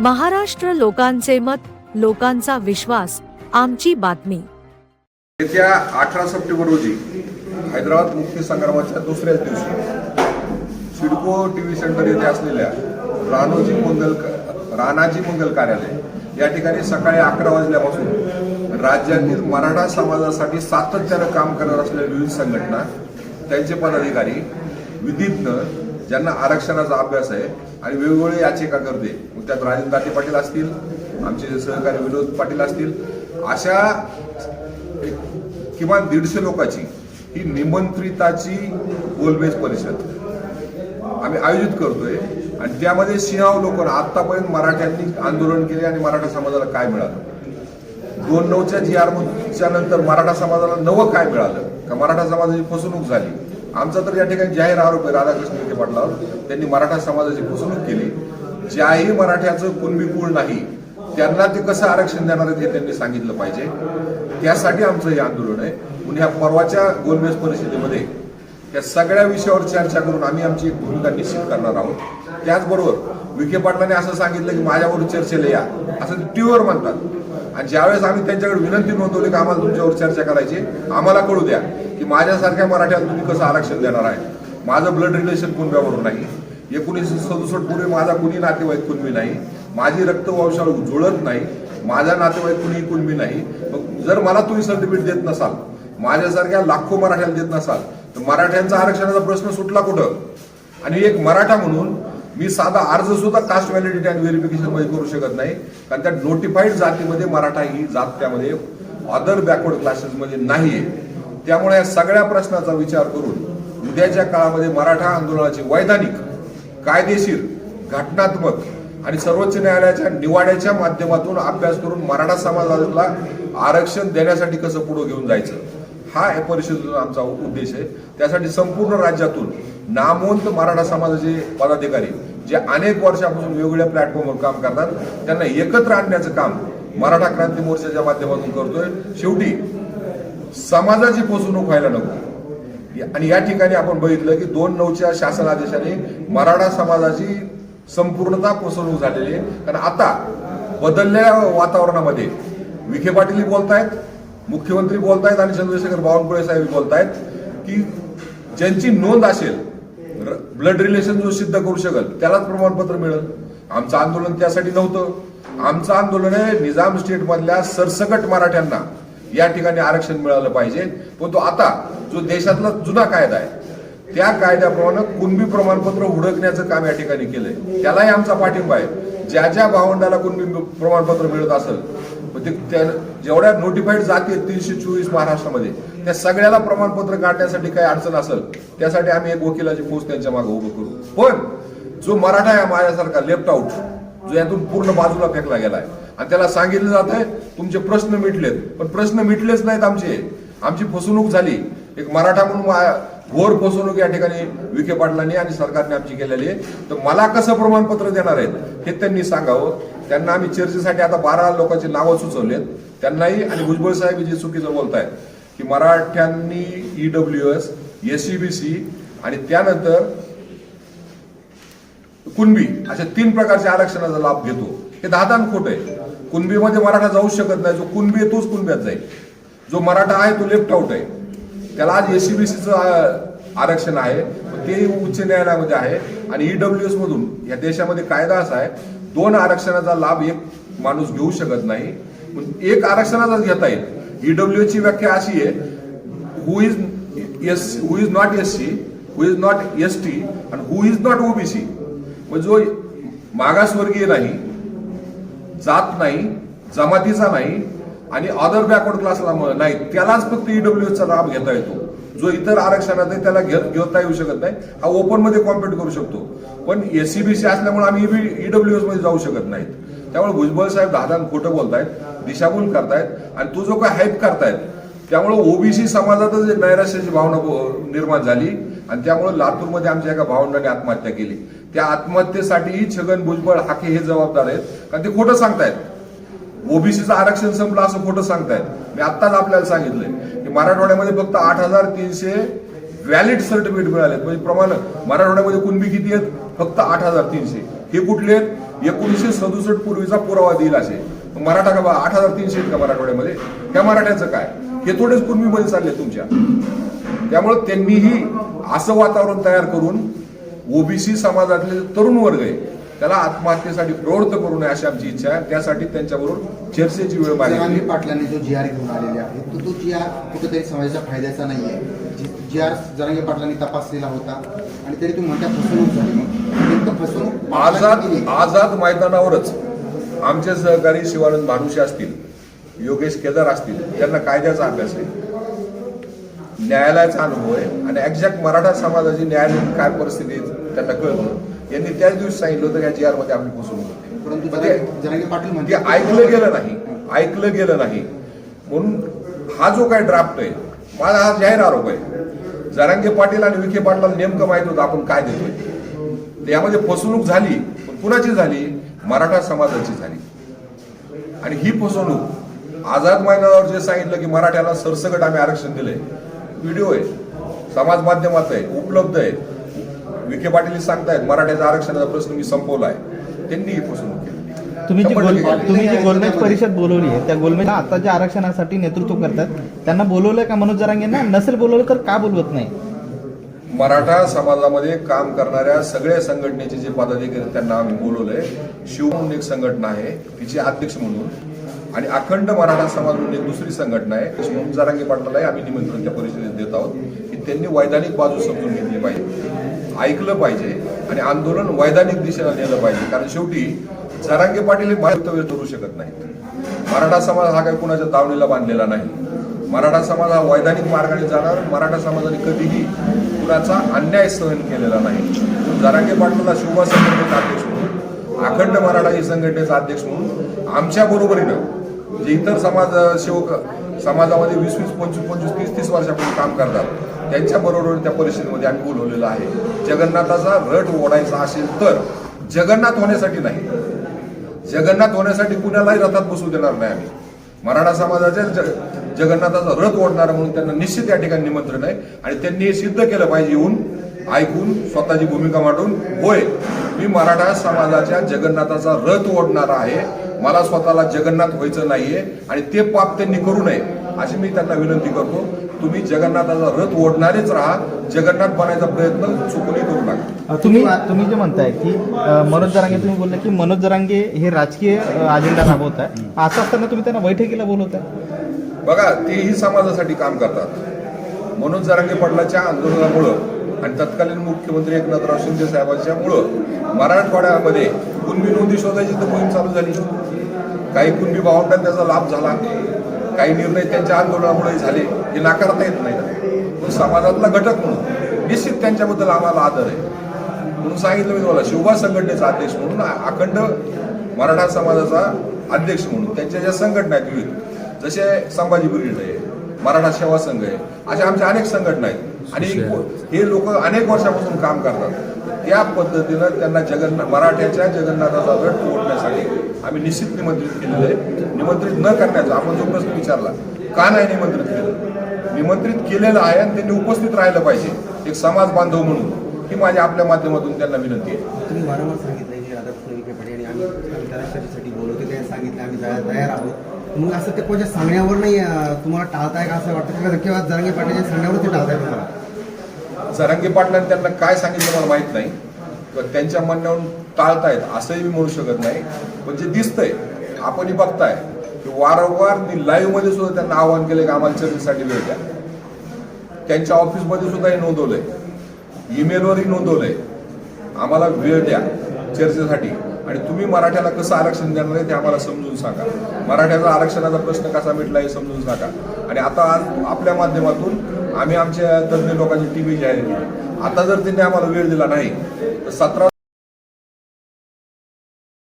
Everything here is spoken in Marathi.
महाराष्ट्र लोकांचे मत लोकांचा विश्वास आमची बातमी. येत्या अठरा सप्टेंबर रोजी हैदराबाद मुक्ती संग्रामाच्या दुसऱ्याच दिवशी सिडको टी व्ही सेंटर येथे असलेल्या राणोजी मंगल राणाजी मंगल कार्यालय या ठिकाणी सकाळी अकरा वाजल्यापासून राज्यातील मराठा समाजासाठी सातत्यानं काम करत असलेल्या विविध संघटना त्यांचे पदाधिकारी विधीज्ञ ज्यांना आरक्षणाचा अभ्यास आहे आणि वेगवेगळे याचिकाकर्ते मग त्यात राजेंद्र दाते पाटील असतील आमचे सहकारी विनोद पाटील असतील अशा एक किमान दीडशे लोकांची ही निमंत्रिताची गोलमेज परिषद आम्ही आयोजित करतोय. आणि त्यामध्ये सिंहावलोकन आतापर्यंत मराठ्यांनी आंदोलन केले आणि मराठा समाजाला काय मिळालं? दोन नऊच्या जी आरच्या नंतर मराठा समाजाला नवं काय मिळालं? का मराठा समाजाची फसवणूक झाली? आमचा तर या ठिकाणी जाहीर आरोप आहे राधाकृष्ण विखे पाटलावर. त्यांनी मराठा समाजाची फसवणूक केली. ज्याही मराठ्याचं कुणबी कुळ नाही त्यांना ते कसं आरक्षण देणार आहेत हे त्यांनी सांगितलं पाहिजे. त्यासाठी आमचं हे आंदोलन आहे. म्हणून ह्या परवाच्या गोलमेज परिषदेमध्ये या सगळ्या विषयावर चर्चा करून आम्ही आमची एक भूमिका निश्चित करणार आहोत. त्याचबरोबर विखे पाटलांनी असं सांगितलं की माझ्यावर चर्चेला या. असं ते टीव्हीवर म्हणतात. आणि ज्यावेळेस आम्ही त्यांच्याकडे विनंती नोंदवली की आम्हाला तुमच्यावर चर्चा करायची आम्हाला कळू द्या की माझ्यासारख्या मराठ्याला तुम्ही कसं आरक्षण देणार आहे. माझं ब्लड रिलेशन कुणब्यावरून नाही. एकोणीसशे सदुसष्ट पूर्वी माझा कुणी नातेवाईक कुणबी नाही. माझी रक्तवंशाला जुळत नाही. माझा नातेवाईक कुणी कुणबी नाही. मग जर मला तुम्ही सर्टिफिकेट देत नसाल माझ्यासारख्या लाखो मराठ्याला देत नसाल तर मराठ्यांचा आरक्षणाचा प्रश्न सुटला कुठं? आणि एक मराठा म्हणून मी साधा अर्ज सुद्धा कास्ट व्हॅलिडिटी आणि व्हेरिफिकेशनमध्ये करू शकत नाही. कारण त्या नोटिफाईड जातीमध्ये मराठा ही जात त्यामध्ये अदर बॅकवर्ड क्लासेस मध्ये नाहीये. त्यामुळे या सगळ्या प्रश्नाचा विचार करून उद्याच्या काळामध्ये मराठा आंदोलनाची वैधानिक कायदेशीर घटनात्मक आणि सर्वोच्च न्यायालयाच्या निवाड्याच्या माध्यमातून अभ्यास करून मराठा समाजाला आरक्षण देण्यासाठी कसं पुढे घेऊन जायचं? हा या परिषदेचा आमचा उद्देश आहे. त्यासाठी संपूर्ण राज्यातून नामवंत मराठा समाजाचे पदाधिकारी जे अनेक वर्षापासून वेगवेगळ्या प्लॅटफॉर्मवर काम करतात त्यांना एकत्र आणण्याचं काम मराठा क्रांती मोर्चाच्या माध्यमातून करतोय. शेवटी समाजाची फसवणूक व्हायला नको. आणि या ठिकाणी आपण बघितलं की दोन नऊच्या शासन आदेशाने मराठा समाजाची संपूर्णता फसवणूक झालेली आहे. कारण आता बदललेल्या वातावरणामध्ये विखे पाटील बोलतायत मुख्यमंत्री बोलतायत आणि चंद्रशेखर बावनकुळे साहेब बोलतायत की ज्यांची नोंद असेल ब्लड रिलेशन जो सिद्ध करू शकल त्यालाच प्रमाणपत्र मिळेल. आमचं आंदोलन त्यासाठी नव्हतं. आमचं आंदोलन आहे निजाम स्टेट मधल्या सरसकट मराठ्यांना या ठिकाणी आरक्षण मिळालं पाहिजे. पण तो आता जो देशातला जुना कायदा आहे त्या कायद्याप्रमाणे कुणबी प्रमाणपत्र हुडकण्याचं काम या ठिकाणी केलंय. त्यालाही आमचा पाठिंबा आहे. ज्या ज्या भावंडाला कुणबी प्रमाणपत्र मिळत असेल ते जेवढ्या नोटिफाईड जाती आहेत तीनशे चोवीस महाराष्ट्रामध्ये त्या सगळ्याला प्रमाणपत्र काढण्यासाठी काही अडचण असेल त्यासाठी आम्ही एक वकिलाची पोस्ट त्यांच्या मागे उभं करू. पण जो मराठा आहे माझ्यासारखा लेफ्ट आउट जो यातून पूर्ण बाजूला फेकला गेलाय आणि त्याला सांगितलं जात आहे तुमचे प्रश्न मिटलेत. पण प्रश्न मिटलेच नाहीत आमचे. आमची फसवणूक झाली. एक मराठा म्हणून घोर फसवणूक या ठिकाणी विखे पाटलांनी आणि सरकारने आमची केलेली आहे. तर मला कसं प्रमाणपत्र देणार आहेत हे त्यांनी सांगावं. त्यांना आम्ही चर्चेसाठी आता बारा लोकांची नावं सुचवलेत. त्यांनाही आणि भुजबळ साहेब जे चुकीचं बोलतायत की मराठ्यांनी E W S S C B C आणि त्यानंतर कुणबी अशा तीन प्रकारच्या आरक्षणाचा लाभ घेतो. हे दादान खोट आहे. कुणबीमध्ये मराठा जाऊ शकत नाही. जो कुणबी आहे तोच कुणब्यात जाईल. जो मराठा आहे तो लेफ्ट आउट आहे. त्याला आज एससीबीसीचं आरक्षण आहे. ते उच्च न्यायालयामध्ये आहे. आणि ईडब्ल्यू एस मधून या देशामध्ये कायदा असा आहे दोन आरक्षणाचा लाभ एक माणूस घेऊ शकत नाही. पण एक आरक्षणाचाच घेता येईल. ईडब्ल्यू ची व्याख्या अशी आहे who is S who is not S C who is not S T आणि हु इज नॉट ओबीसी मग जो मागासवर्गीय नाही जात नाही जमातीचा नाही आणि अदर बॅकवर्ड क्लासला नाही त्यालाच फक्त ईडब्ल्यूचा लाभ घेता येतो. जो इतर आरक्षणात आहे त्याला घेत घेता येऊ शकत नाही हा ओपनमध्ये कॉम्पिट करू शकतो. पण एससीबीसी असल्यामुळे आम्ही ईडब्ल्यू एसमध्ये जाऊ शकत नाहीत. त्यामुळे भुजबळ साहेब दादान खोटं बोलतायत. दिशाभूल करतायत आणि तो जो काय हाईप करतायत त्यामुळे ओबीसी समाजातच एक नैराश्याची भावना निर्माण झाली आणि त्यामुळे लातूरमध्ये आमच्या एका भावंडाने आत्महत्या केली. त्या आत्महत्येसाठीही छगन भुजबळ हाके हे जबाबदार आहेत कारण ते खोटं सांगतायत. ओबीसीचं आरक्षण संपलं असं खोटं सांगतायत. मी आत्ताच आपल्याला सांगितलंय की मराठवाड्यामध्ये फक्त आठ हजार तीनशे व्हॅलिड सर्टिफिकेट मिळाले म्हणजे प्रमाण मराठवाड्यामध्ये कुणबी किती आहेत? फक्त आठ हजार तीनशे. हे कुठले आहेत? एकोणीसशे सदुसष्ट पूर्वीचा पुरावा देईल असे. मराठा का आठ हजार तीनशे आहेत का मराठवाड्यामध्ये? त्या मराठ्याचं काय? हे थोडेच कुणबीमध्ये चालले तुमच्या. त्यामुळे त्यांनीही असं वातावरण तयार करून ओबीसी समाजातले तरुण वर्ग आहे त्याला आत्महत्येसाठी प्रवृत्त करू नये अशी आमची इच्छा आहे. त्यासाठी त्यांच्याबरोबर चर्चेची वेळ मागितली पाटलांनी जो जी आर घेऊन आलेले आहे तो तो जी आर कुठेतरी समाजाच्या फायद्याचा नाही आहे. जी आर जरांगे पाटलांनी तपासलेला होता आणि तरी तुम्ही म्हणता फसवणूक झाली. मग फसवणूक आझाद. आझाद मैदानावरच आमचे सहकारी शिवानंद भानुशी असतील योगेश केदार असतील त्यांना कायद्याचा अभ्यास आहे. न्यायालयाचा अनुभव आहे आणि एक्झॅक्ट मराठा समाजाची न्यायालयीन काय परिस्थिती त्यांना कळतं. यांनी त्याच दिवशी सांगितलं होतं या जी आरमध्ये आपली फसवणूक होते. परंतु जरांगे पाटील ते म्हणते ऐकलं गेलं नाही ऐकलं गेलं नाही. म्हणून हा जो काय ड्राफ्ट आहे माझा हा जाहीर आरोप आहे. जरांगे पाटील आणि विखे पाटलाला नेमकं माहीत होतं आपण काय देतोय. यामध्ये फसवणूक झाली पण कुणाची झाली? मराठा समाजाची झाली. आणि ही फसवणूक आझाद मैदानावर जे सांगितलं की मराठ्याला सरसकट आम्ही आरक्षण दिलंय व्हिडिओ आहे समाज माध्यमात आहे उपलब्ध आहे. विखे पाटील सांगतायत मराठ्याच्या आरक्षणाचा प्रश्न मी संपवलाय त्यांनी ही फसवणूक केली. तुम्ही जी गोल. तुम्ही जी गोलमेज परिषद बोलवली आहे त्या गोलमेज आता ज्या आरक्षणासाठी नेतृत्व करतात. त्यांना बोलवलंय का मनोज जरांगेंना? नसेल बोलवलं तर का बोलवत नाही? मराठा समाजामध्ये काम करणाऱ्या सगळ्या संघटनेचे जे पदाधिकारी त्यांना आम्ही बोलवलंय. शिव म्हणून एक संघटना आहे तिचे अध्यक्ष म्हणून. आणि अखंड मराठा समाज म्हणून एक दुसरी संघटना आहे म्हणून सरांगीपाटीला आहे आम्ही निमंत्रण त्या परिषदेत देत आहोत की त्यांनी वैधानिक बाजू समजून घेतली पाहिजे. ऐकलं पाहिजे आणि आंदोलन वैधानिक दिशेला नेलं पाहिजे. कारण शेवटी जरांगे पाटील हे वक्तव्य करू शकत नाहीत. मराठा समाज हा काही कुणाच्या दावणीला बांधलेला नाही. मराठा समाज हा वैधानिक मार्गाने जाणार मराठा समाजाने कधीही कुणाचा अन्याय सहन केलेला नाही. जरांगे पाटलाला शिवबा संघटनेचा अध्यक्ष म्हणून अखंड मराठा ही संघटनेचा अध्यक्ष म्हणून आमच्या बरोबरीनं जे इतर समाज सेवक समाजामध्ये वीस वीस पंचवीस पंचवीस तीस तीस वर्षापूर्वी काम करतात त्यांच्या बरोबर त्या परिषदेमध्ये आम्ही बोलवलेलं आहे. जगन्नाथाचा रट ओढायचा असेल तर जगन्नाथ होण्यासाठी नाही. जगन्नाथ होण्यासाठी कुणालाही रथात बसू देणार नाही आम्ही. मराठा समाजाच्या जगन्नाथाचा रथ ओढणारा म्हणून त्यांना निश्चित या ठिकाणी निमंत्रण आहे. आणि त्यांनी हे सिद्ध केलं पाहिजे येऊन ऐकून स्वतःची भूमिका मांडून होय मी मराठा समाजाच्या जगन्नाथाचा रथ ओढणारा आहे. मला स्वतःला जगन्नाथ व्हायचं नाहीये आणि ते पाप त्यांनी करू नये अशी मी त्यांना विनंती करतो. तुम्ही जगन्नाथाचा रथ ओढणारेच राहा. जगन्नाथ बनायचा प्रयत्न चुकूनही करू नका. तुम्ही तुम्ही जे म्हणताय की मनोज जरांगे तुम्ही बोलले की मनोज जरांगे हे राजकीय अजेंडा राबवत आहे असं असताना तुम्ही त्यांना बैठकीला बोलवताय? बघा तेही समाजासाठी काम करतात. म्हणून जरांगे पाटलाच्या आंदोलनामुळं आणि तत्कालीन मुख्यमंत्री एकनाथराव शिंदे साहेबांच्या मुळं मराठवाड्यामध्ये कुणबी नोंदी शोधायची तर मोहीम चालू झाली. काही कुणबी भावंडांना त्याचा लाभ झाला. काही निर्णय त्यांच्या आंदोलनामुळे झाले. हे नाकारता येत नाही. पण समाजातला घटक म्हणून निश्चित त्यांच्याबद्दल आम्हाला आदर आहे. म्हणून सांगितलं मी तुम्हाला शिवबा संघटनेचा अध्यक्ष म्हणून अखंड मराठा समाजाचा अध्यक्ष म्हणून त्यांच्या ज्या संघटना आहेत विविध जसे संभाजी ब्रिगेड आहे मराठा सेवा संघ आहे अशा आमच्या अनेक संघटना आहेत. आणि हे लोक अनेक वर्षापासून काम करतात. त्या पद्धतीनं त्यांना जगन्नाथ मराठ्याच्या जगन्नाथाचा रथ ओढण्यासाठी आम्ही निश्चित निमंत्रित केलेलं आहे. निमंत्रित न करण्याचा आपण जो प्रश्न विचारला का नाही निमंत्रित केलं? निमंत्रित केलेलं आहे आणि त्यांनी उपस्थित राहिलं पाहिजे. एक समाज बांधव म्हणून. ही माझ्या आपल्या माध्यमातून त्यांना विनंती आहे. तुम्ही वारंवार सांगितलं की राधाकृष्ण विखे पाटील आणि आम्ही चर्चेसाठी बोलवतो ते सांगितलं आम्ही तयार तयार आहोत. मग असं ते कोणाच्या सांगण्यावर नाही तुम्हाला टाळताय का असं वाटतं? किंवा जरांगे पाटीलच्या सांगण्यावर ते टाळताय तुम्हाला? जरांगे पाटलांनी त्यांना काय सांगितलं मला माहीत नाही. त्यांच्या म्हणण्यावरून टाळतायत असंही मी म्हणू शकत नाही. पण जे दिसतंय आपणही बघताय. की वारंवार मी लाईव्हमध्ये सुद्धा त्यांना आवाहन केलं की आम्हाला चर्चेसाठी वेळ द्या. त्यांच्या ऑफिसमध्ये सुद्धा हे नोंदवलंय. ईमेलवरही नोंदवलंय. आम्हाला वेळ द्या चर्चेसाठी. आणि तुम्ही मराठ्याला कसं आरक्षण देणार आहे ते आम्हाला समजून सांगा. मराठ्याचा आरक्षणाचा प्रश्न कसा मिटला हे समजून सांगा. आणि आता आज आपल्या माध्यमातून आम्ही आमच्या तज्ज्ञ लोकांची टीव्ही जाहीर केली. आता जर त्यांनी आम्हाला वेळ दिला नाही तर सतरा